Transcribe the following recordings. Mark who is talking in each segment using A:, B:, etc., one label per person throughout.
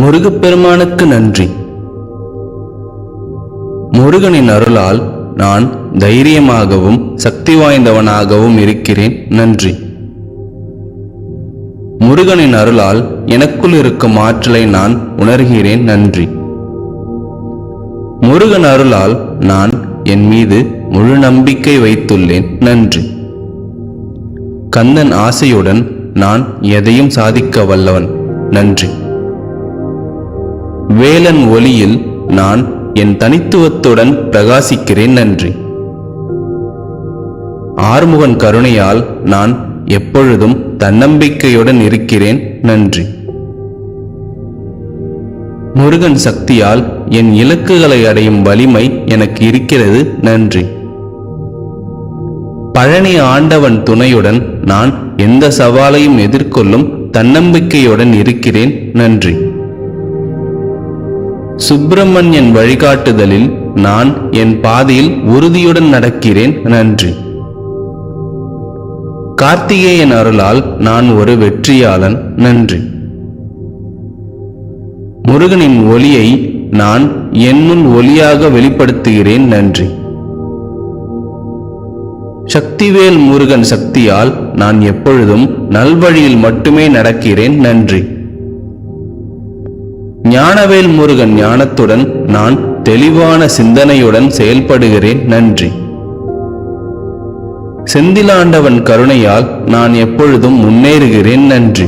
A: முருகப்பெருமானுக்கு நன்றி. முருகனின் அருளால் நான் தைரியமாகவும் சக்தி வாய்ந்தவனாகவும் இருக்கிறேன். நன்றி. முருகனின் அருளால் எனக்குள் இருக்கும் ஆற்றலை நான் உணர்கிறேன். நன்றி. முருகன் அருளால் நான் என் மீது முழு நம்பிக்கை வைத்துள்ளேன். நன்றி. கந்தன் ஆசையுடன் நான் எதையும் சாதிக்க வல்லவன். நன்றி. வேலன் ஒளியில் நான் என் தனித்துவத்துடன் பிரகாசிக்கிறேன் நன்றி. ஆறுமுகன் கருணையால் நான் எப்பொழுதும் தன்னம்பிக்கையுடன் இருக்கிறேன் நன்றி. முருகன் சக்தியால் என் இலக்குகளை அடையும் வலிமை எனக்கு இருக்கிறது நன்றி. பழனி ஆண்டவன் துணையுடன் நான் எந்த சவாலையும் எதிர்கொள்ளும் தன்னம்பிக்கையுடன் இருக்கிறேன் நன்றி. சுப்பிரமணியன் வழிகாட்டுதலில் நான் என் பாதையில் உறுதியுடன் நடக்கிறேன். நன்றி. கார்த்திகேயன் அருளால் நான் ஒரு வெற்றியாளன். நன்றி. முருகனின் ஒளியை நான் என்னுள் ஒளியாக வெளிப்படுத்துகிறேன். நன்றி. சக்திவேல் முருகன் சக்தியால் நான் எப்பொழுதும் நல்வழியில் மட்டுமே நடக்கிறேன். நன்றி. ஞானவேல் முருகன் ஞானத்துடன் நான் தெளிவான சிந்தனையுடன் செயல்படுகிறேன். நன்றி. செந்திலாண்டவன் கருணையால் நான் எப்பொழுதும் முன்னேறுகிறேன். நன்றி.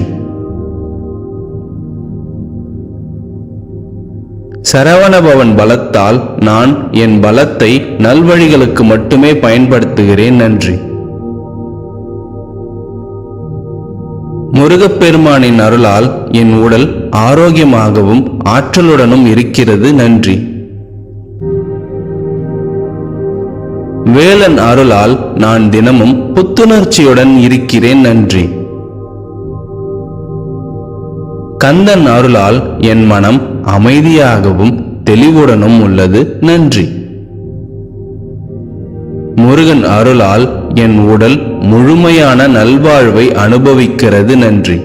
A: சரவணபவன் பலத்தால் நான் என் பலத்தை நல்வழிகளுக்கு மட்டுமே பயன்படுத்துகிறேன். நன்றி. முருகப்பெருமானின் அருளால் என் உடல் ஆரோக்கியமாகவும் ஆற்றலுடனும் இருக்கிறது. நன்றி. வேலன் அருளால் நான் தினமும் புத்துணர்ச்சியுடன் இருக்கிறேன். நன்றி. கந்தன் அருளால் என் மனம் அமைதியாகவும் தெளிவுடனும் உள்ளது. நன்றி. முருகன் அருளால் என் உடல் முழுமையான நல்வாழ்வை அனுபவிக்கிறது நன்றி.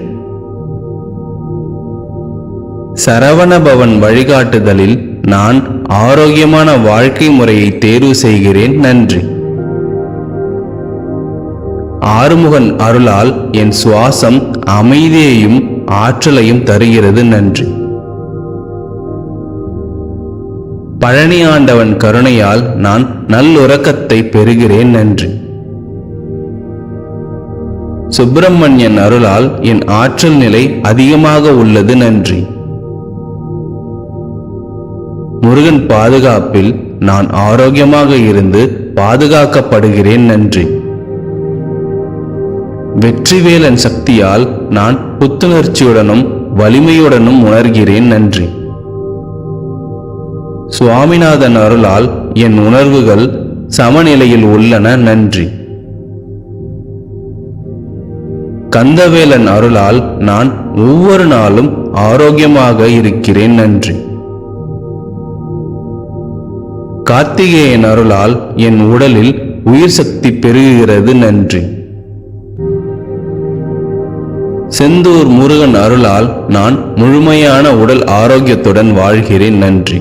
A: சரவணபவன் வழிகாட்டுதலில் நான் ஆரோக்கியமான வாழ்க்கை முறையை தேர்வு செய்கிறேன் நன்றி. ஆறுமுகன் அருளால் என் சுவாசம் அமைதியையும் ஆற்றலையும் தருகிறது நன்றி. பழனி ஆண்டவன் கருணையால் நான் நல்லுறக்கத்தை பெறுகிறேன் நன்றி. சுப்பிரமணியன் அருளால் என் ஆற்றல் நிலை அதிகமாக உள்ளது நன்றி. முருகன் பாதுகாப்பில் நான் ஆரோக்கியமாக இருந்து பாதுகாக்கப்படுகிறேன் நன்றி. வெற்றிவேலன் சக்தியால் நான் புத்துணர்ச்சியுடனும் வலிமையுடனும் உணர்கிறேன் நன்றி. சுவாமிநாதன் அருளால் என் உணர்வுகள் சமநிலையில் உள்ளன நன்றி. கந்தவேலன் அருளால் நான் ஒவ்வொரு நாளும் ஆரோக்கியமாக இருக்கிறேன் நன்றி. கார்த்திகேயன் அருளால் என் உடலில் உயிர் சக்தி பெருகுகிறது நன்றி. செந்தூர் முருகன் அருளால் நான் முழுமையான உடல் ஆரோக்கியத்துடன் வாழ்கிறேன் நன்றி.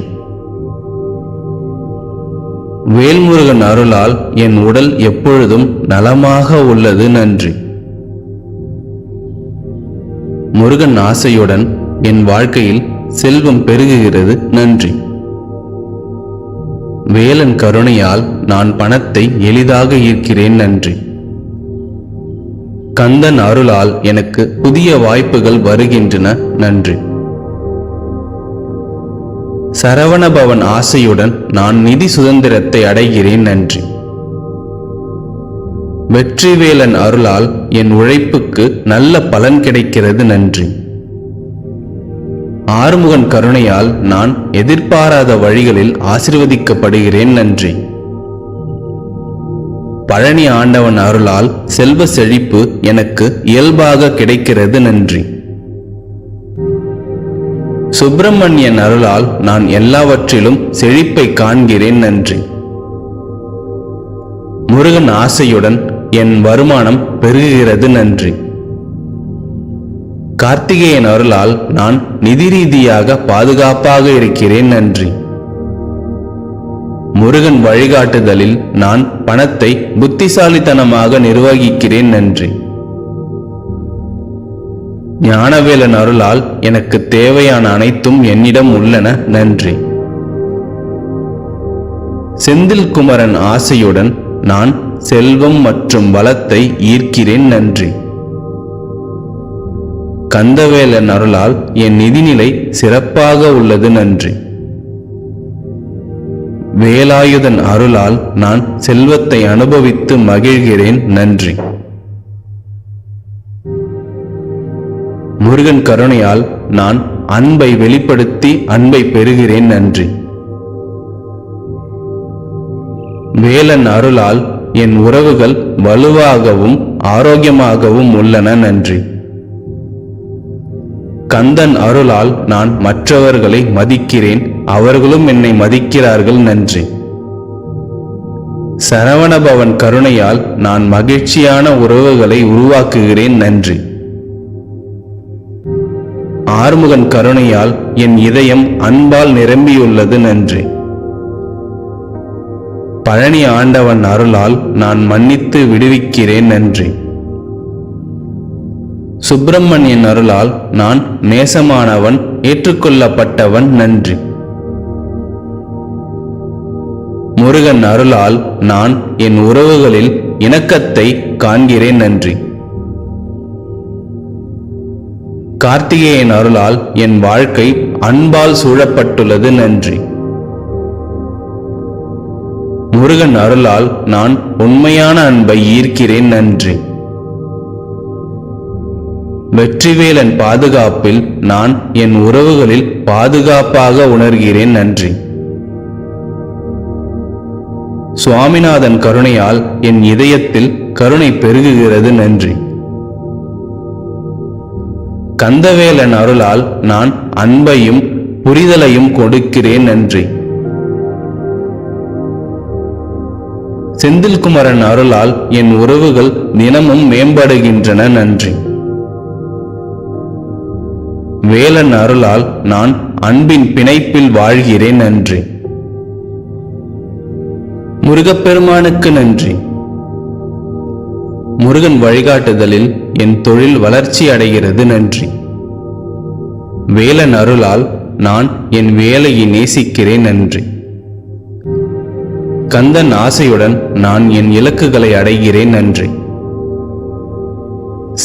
A: வேல்முருகன் அருளால் என் உடல் எப்பொழுதும் நலமாக உள்ளது நன்றி. முருகன் ஆசையுடன் என் வாழ்க்கையில் செல்வம் பெருகுகிறது நன்றி. வேலன் கருணையால் நான் பணத்தை எளிதாக ஈர்க்கிறேன் நன்றி. கந்தன் அருளால் எனக்கு புதிய வாய்ப்புகள் வருகின்றன நன்றி. சரவணபவன் ஆசையுடன் நான் நிதி சுதந்திரத்தை அடைகிறேன் நன்றி. வெற்றிவேலன் அருளால் என் உழைப்புக்கு நல்ல பலன் கிடைக்கிறது நன்றி. ஆறுமுகன் கருணையால் நான் எதிர்பாராத வழிகளில் ஆசிர்வதிக்கப்படுகிறேன் நன்றி. பழனி ஆண்டவன் அருளால் செல்வ செழிப்பு எனக்கு இயல்பாக கிடைக்கிறது நன்றி. சுப்பிரமணியன் அருளால் நான் எல்லாவற்றிலும் செழிப்பை காண்கிறேன் நன்றி. முருகன் ஆசையுடன் என் வருமானம் பெருகுகிறது நன்றி. கார்த்திகேயன் அருளால் நான் நிதி ரீதியாக பாதுகாப்பாக இருக்கிறேன் நன்றி. முருகன் வழிகாட்டுதலில் நான் பணத்தை புத்திசாலித்தனமாக நிர்வகிக்கிறேன் நன்றி. ஞானவேலன் அருளால் எனக்கு தேவையான அனைத்தும் என்னிடம் உள்ளன நன்றி. செந்தில் குமரன் ஆசையுடன் நான் செல்வம் மற்றும் வளத்தை ஈர்க்கிறேன் நன்றி. கந்தவேலன் அருளால் என் நிதிநிலை சிறப்பாக உள்ளது நன்றி. வேலாயுதன் அருளால் நான் செல்வத்தை அனுபவித்து மகிழ்கிறேன் நன்றி. முருகன் கருணையால் நான் அன்பை வெளிப்படுத்தி அன்பை பெறுகிறேன் நன்றி. வேலன் அருளால் என் உறவுகள் வலுவாகவும் ஆரோக்கியமாகவும் உள்ளன நன்றி. கந்தன் அருளால் நான் மற்றவர்களை மதிக்கிறேன் அவர்களும் என்னை மதிக்கிறார்கள் நன்றி. சரவணபவன் கருணையால் நான் மகிழ்ச்சியான உறவுகளை உருவாக்குகிறேன் நன்றி. ஆறுமுகன் கருணையால் என் இதயம் அன்பால் நிரம்பியுள்ளது நன்றி. பழனி ஆண்டவன் அருளால் நான் மன்னித்து விடுவிக்கிறேன் நன்றி. சுப்பிரமணியன் அருளால் நான் நேசமானவன் ஏற்றுக்கொள்ளப்பட்டவன் நன்றி. முருகன் அருளால் நான் என் உறவுகளில் இணக்கத்தை காண்கிறேன் நன்றி. கார்த்திகேயன் அருளால் என் வாழ்க்கை அன்பால் சூழப்பட்டுள்ளது நன்றி. முருகன் அருளால் நான் உண்மையான அன்பை ஈர்க்கிறேன் நன்றி. வெற்றிவேலன் பாதுகாப்பில் நான் என் உறவுகளில் பாதுகாப்பாக உணர்கிறேன் நன்றி. சுவாமிநாதன் கருணையால் என் இதயத்தில் கருணை பெருகுகிறது நன்றி. கந்தவேலன் அருளால் நான் அன்பையும் புரிதலையும் கொடுக்கிறேன் நன்றி. செந்தில்குமரன் அருளால் என் உறவுகள் தினமும் மேம்படுகின்றன நன்றி. வேலன் அருளால் நான் அன்பின் பிணைப்பில் வாழ்கிறேன் நன்றி. முருகப்பெருமானுக்கு நன்றி. முருகன் வழிகாட்டுதலில் என் தொழில் வளர்ச்சி அடைகிறது நன்றி. வேலன் அருளால் நான் என் வேலையை நேசிக்கிறேன் நன்றி. கந்தன் ஆசையுடன் நான் என் இலக்குகளை அடைகிறேன் நன்றி.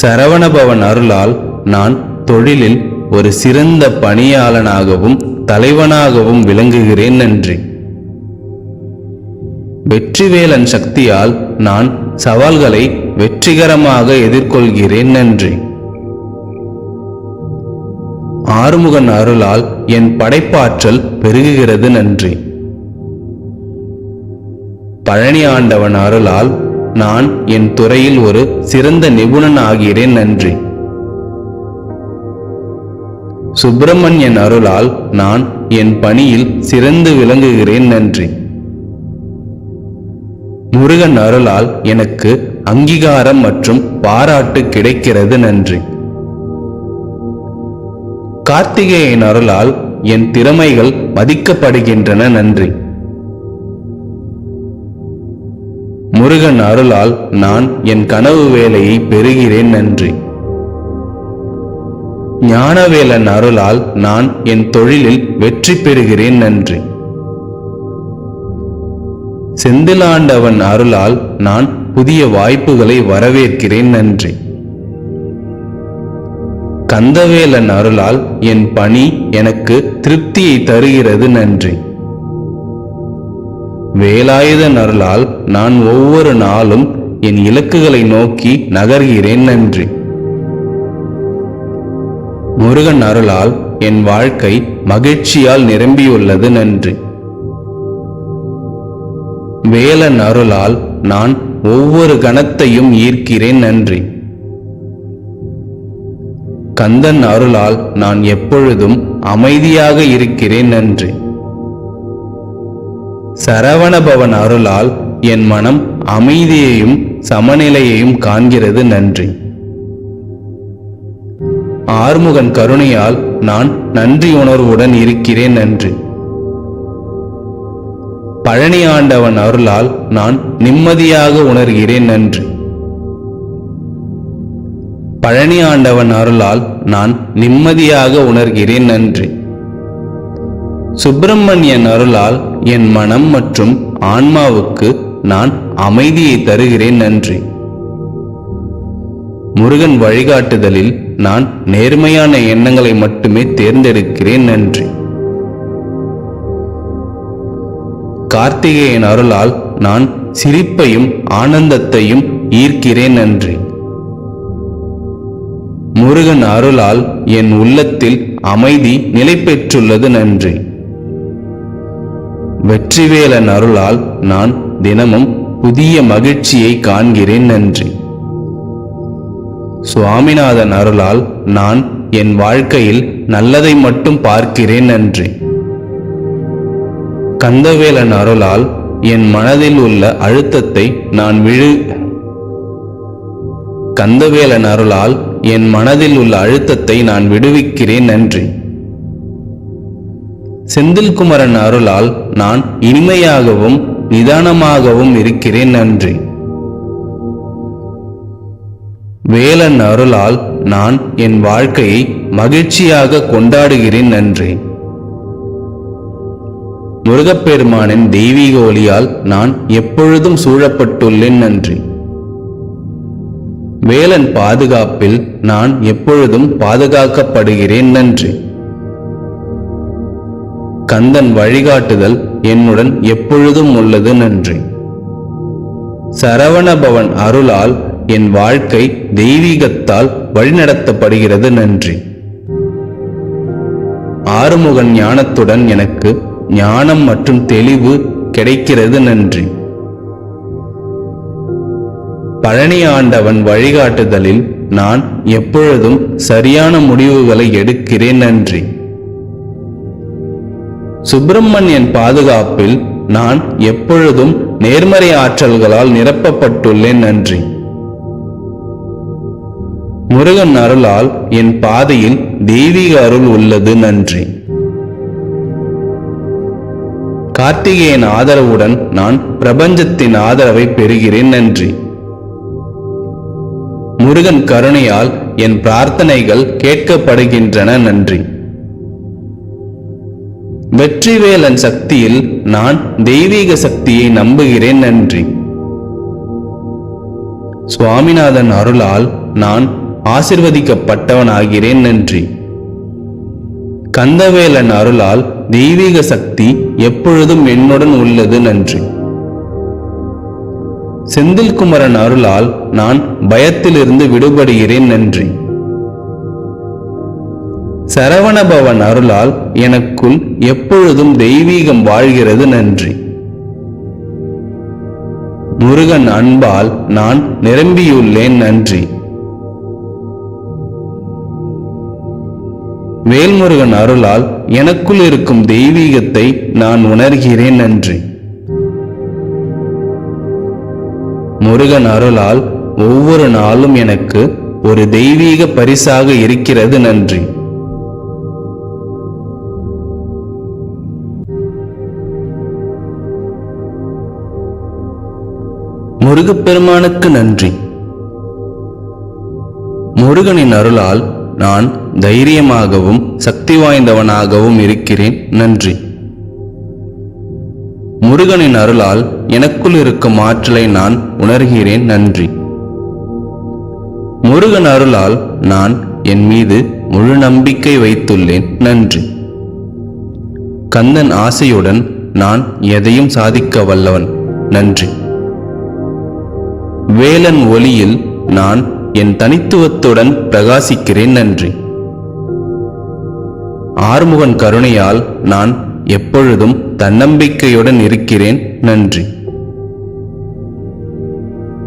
A: சரவணபவன் அருளால் நான் தொழிலில் ஒரு சிறந்த பணியாளனாகவும் தலைவனாகவும் விளங்குகிறேன் நன்றி. வெற்றிவேலன் சக்தியால் நான் சவால்களை வெற்றிகரமாக எதிர்கொள்கிறேன் நன்றி. ஆறுமுகன் அருளால் என் படைப்பாற்றல் பெருகுகிறது நன்றி. பழனி ஆண்டவன் அருளால் நான் என் துறையில் ஒரு சிறந்த நிபுணன் ஆகிறேன் நன்றி. சுப்பிரமணியன் அருளால் நான் என் பணியில் சிறந்து விளங்குகிறேன் நன்றி. முருகன் அருளால் எனக்கு அங்கீகாரம் மற்றும் பாராட்டு கிடைக்கிறது நன்றி. கார்த்திகேயன் அருளால் என் திறமைகள் மதிக்கப்படுகின்றன நன்றி. முருகன் அருளால் நான் என் கனவு வேலையை பெறுகிறேன் நன்றி. ஞானவேலன் அருளால் நான் என் தொழிலில் வெற்றி பெறுகிறேன் நன்றி. செந்திலாண்டவன் அருளால் நான் புதிய வாய்ப்புகளை வரவேற்கிறேன் நன்றி. கந்தவேலன் அருளால் என் பணி எனக்கு திருப்தியை தருகிறது நன்றி. வேலாயுதன் அருளால் நான் ஒவ்வொரு நாளும் என் இலக்குகளை நோக்கி நகர்கிறேன் நன்றி. முருகன் அருளால் என் வாழ்க்கை மகிழ்ச்சியால் நிரம்பியுள்ளது நன்றி. வேலன் அருளால் நான் ஒவ்வொரு கணத்தையும் ஈர்க்கிறேன் நன்றி. கந்தன் அருளால் நான் எப்பொழுதும் அமைதியாக இருக்கிறேன் நன்றி. சரவணபவன் அருளால் என் மனம் அமைதியையும் சமநிலையையும் காண்கிறது நன்றி. ஆறுமுகன் கருணையால் நான் நன்றி உணர்வுடன் இருக்கிறேன் நன்றி. பழனி ஆண்டவன் அருளால் நான் நிம்மதியாக உணர்கிறேன் நன்றி. பழனி ஆண்டவன் அருளால் நான் நிம்மதியாக உணர்கிறேன் நன்றி. சுப்பிரமணியன் அருளால் என் மனம் மற்றும் ஆன்மாவுக்கு நான் அமைதியை தருகிறேன் நன்றி. முருகன் வழிகாட்டுதலில் நான் நேர்மையான எண்ணங்களை மட்டுமே தேர்ந்தெடுக்கிறேன் நன்றி. கார்த்திகேயன் அருளால் நான் சிரிப்பையும் ஆனந்தத்தையும் ஈர்க்கிறேன் நன்றி. முருகன் அருளால் என் உள்ளத்தில் அமைதி நிலை பெற்றுள்ளது நன்றி. வெற்றிவேலன் அருளால் நான் தினமும் புதிய மகிழ்ச்சியை காண்கிறேன் நன்றி. சுவாமிநாதன் அருளால் நான் என் வாழ்க்கையில் நல்லதை மட்டும் பார்க்கிறேன் நன்றி. கந்தவேலன் அருளால் என் மனதில் உள்ள அழுத்தத்தை நான் விழு கந்தவேலன் அருளால் என் மனதில் உள்ள அழுத்தத்தை நான் விடுவிக்கிறேன் நன்றி. செந்தில்குமரன் அருளால் நான் இனிமையாகவும் நிதானமாகவும் இருக்கிறேன் நன்றி. வேலன் அருளால் நான் என் வாழ்க்கையை மகிழ்ச்சியாக கொண்டாடுகிறேன் நன்றி. முருகப்பெருமானின் தெய்வீக ஒளியால் நான் எப்பொழுதும் சூழப்பட்டுள்ளேன் நன்றி. வேலன் பாதுகாப்பில் நான் எப்பொழுதும் பாதுகாக்கப்படுகிறேன் நன்றி. கந்தன் வழிகாட்டுதல் என்னுடன் எப்பொழுதும் உள்ளது நன்றி. சரவணபவன் அருளால் என் வாழ்க்கை தெய்வீகத்தால் வழிநடத்தப்படுகிறது நன்றி. ஆறுமுகன் ஞானத்துடன் எனக்கு ஞானம் மற்றும் தெளிவு கிடைக்கிறது நன்றி. பழனி ஆண்டவன் வழிகாட்டுதலில் நான் எப்பொழுதும் சரியான முடிவுகளை எடுக்கிறேன் நன்றி. சுப்பிரமணியன் பாதுகாப்பில் நான் எப்பொழுதும் நேர்மறை ஆற்றல்களால் நிரப்பப்பட்டுள்ளேன் நன்றி. முருகன் அருளால் என் பாதையில் தெய்வீக அருள் உள்ளது நன்றி. கார்த்திகேயன் ஆதரவுடன் நான் பிரபஞ்சத்தின் ஆதரவை பெறுகிறேன் நன்றி. முருகன் கருணையால் என் பிரார்த்தனைகள் கேட்கப்படுகின்றன நன்றி. வெற்றிவேலன் சக்தியில் நான் தெய்வீக சக்தியை நம்புகிறேன் நன்றி. சுவாமிநாதன் அருளால் நான் ஆசிர்வதிக்கப்பட்டவனாகிறேன் நன்றி. கந்தவேலன் அருளால் தெய்வீக சக்தி எப்பொழுதும் என்னுடன் உள்ளது நன்றி. செந்தில்குமரன் அருளால் நான் பயத்திலிருந்து விடுபடுகிறேன் நன்றி. சரவணபவன் அருளால் எனக்குள் எப்பொழுதும் தெய்வீகம் வாழ்கிறது நன்றி. முருகன் அன்பால் நான் நிரம்பியுள்ளேன் நன்றி. வேல்முருகன் அருளால் எனக்குள் இருக்கும் தெய்வீகத்தை நான் உணர்கிறேன் நன்றி. முருகன் அருளால் ஒவ்வொரு நாளும் எனக்கு ஒரு தெய்வீக பரிசாக இருக்கிறது நன்றி. முருகப்பெருமானுக்கு நன்றி. முருகனின் அருளால் நான் தைரியமாகவும் சக்தி வாய்ந்தவனாகவும் இருக்கிறேன். நன்றி. முருகனின் அருளால் எனக்குள் இருக்கும் ஆற்றலை நான் உணர்கிறேன். நன்றி. முருகன் அருளால் நான் என் மீது முழு நம்பிக்கை வைத்துள்ளேன். நன்றி. கந்தன் ஆசையுடன் நான் எதையும் சாதிக்க வல்லவன். நன்றி. வேலன் ஒளியில் நான் என் தனித்துவத்துடன் பிரகாசிக்கிறேன் நன்றி. ஆறுமுகன் கருணையால் நான் எப்பொழுதும் தன்னம்பிக்கையுடன் இருக்கிறேன் நன்றி.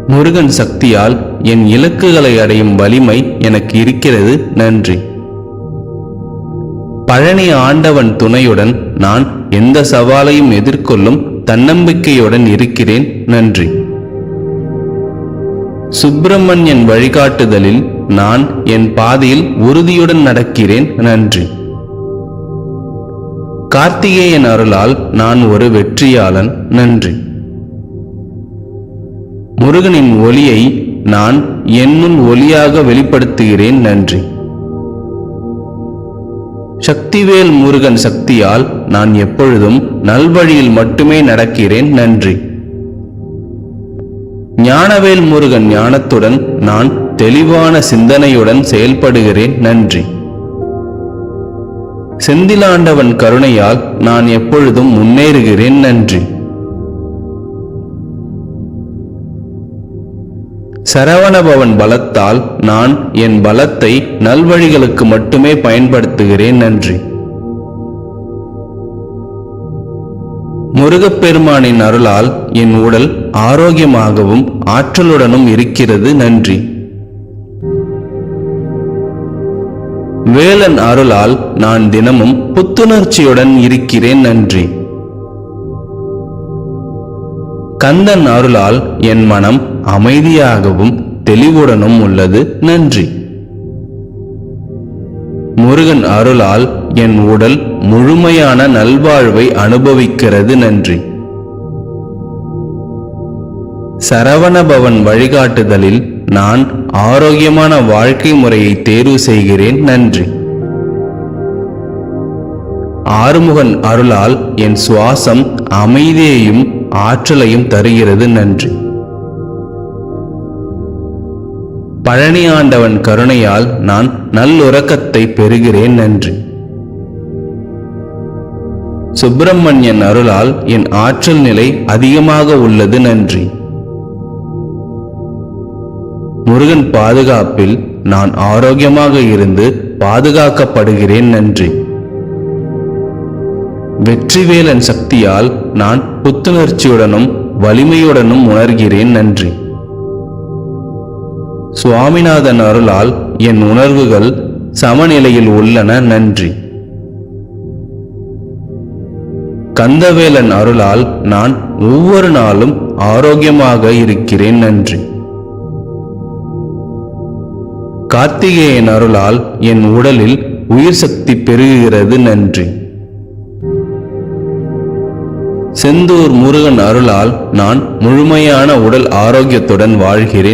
A: முருகன் சக்தியால் என் இலக்குகளை அடையும் வலிமை எனக்கு இருக்கிறது நன்றி. பழனி ஆண்டவன் துணையுடன் நான் எந்த சவாலையும் எதிர்கொள்ளும் தன்னம்பிக்கையுடன் இருக்கிறேன் நன்றி. சுப்பிரமணியன் வழிகாட்டுதலில் நான் என் பாதையில் உறுதியுடன் நடக்கிறேன். நன்றி. கார்த்திகேயன் அருளால் நான் ஒரு வெற்றியாளன். நன்றி. முருகனின் ஒளியை நான் என்னுள் ஒளியாக வெளிப்படுத்துகிறேன். நன்றி. சக்திவேல் முருகன் சக்தியால் நான் எப்பொழுதும் நல்வழியில் மட்டுமே நடக்கிறேன். நன்றி. ஞானவேல் முருகன் ஞானத்துடன் நான் தெளிவான சிந்தனையுடன் செயல்படுகிறேன். நன்றி. செந்திலாண்டவன் கருணையால் நான் எப்பொழுதும் முன்னேறுகிறேன். நன்றி. சரவணபவன் பலத்தால் நான் என் பலத்தை நல்வழிகளுக்கு மட்டுமே பயன்படுத்துகிறேன். நன்றி. முருகப்பெருமானின் அருளால் என் உடல் ஆரோக்கியமாகவும் ஆற்றலுடனும் இருக்கிறது. நன்றி. வேலன் அருளால் நான் தினமும் புத்துணர்ச்சியுடன் இருக்கிறேன். நன்றி. கந்தன் அருளால் என் மனம் அமைதியாகவும் தெளிவுடனும் உள்ளது. நன்றி. முருகன் அருளால் என் உடல் முழுமையான நல்வாழ்வை அனுபவிக்கிறது. நன்றி. சரவணபவன் வழிகாட்டுதலில் நான் ஆரோக்கியமான வாழ்க்கை முறையை தேர்வு செய்கிறேன். நன்றி. ஆறுமுகன் அருளால் என் சுவாசம் அமைதியையும் ஆற்றலையும் தருகிறது. நன்றி. பழனி ஆண்டவன் கருணையால் நான் நல்லுறக்கத்தை பெறுகிறேன். நன்றி. சுப்பிரமணியன் அருளால் என் ஆற்றல் நிலை அதிகமாக உள்ளது. நன்றி. முருகன் பாதுகாப்பில் நான் ஆரோக்கியமாக இருந்து பாதுகாக்கப்படுகிறேன் நன்றி. வெற்றிவேலன் சக்தியால் நான் புத்துணர்ச்சியுடனும் வலிமையுடனும் உணர்கிறேன் நன்றி. சுவாமிநாதன் அருளால் என் உணர்வுகள் சமநிலையில் உள்ளன நன்றி. கந்தவேலன் அருளால் நான் ஒவ்வொரு நாளும் ஆரோக்கியமாக இருக்கிறேன் நன்றி. கார்த்திகேயன் அருளால் என் உடலில் உயிர் சக்தி பெருகுகிறது நன்றி. செந்தூர் முருகன் அருளால் நான் முழுமையான உடல் ஆரோக்கியத்துடன் வாழ்கிறேன்.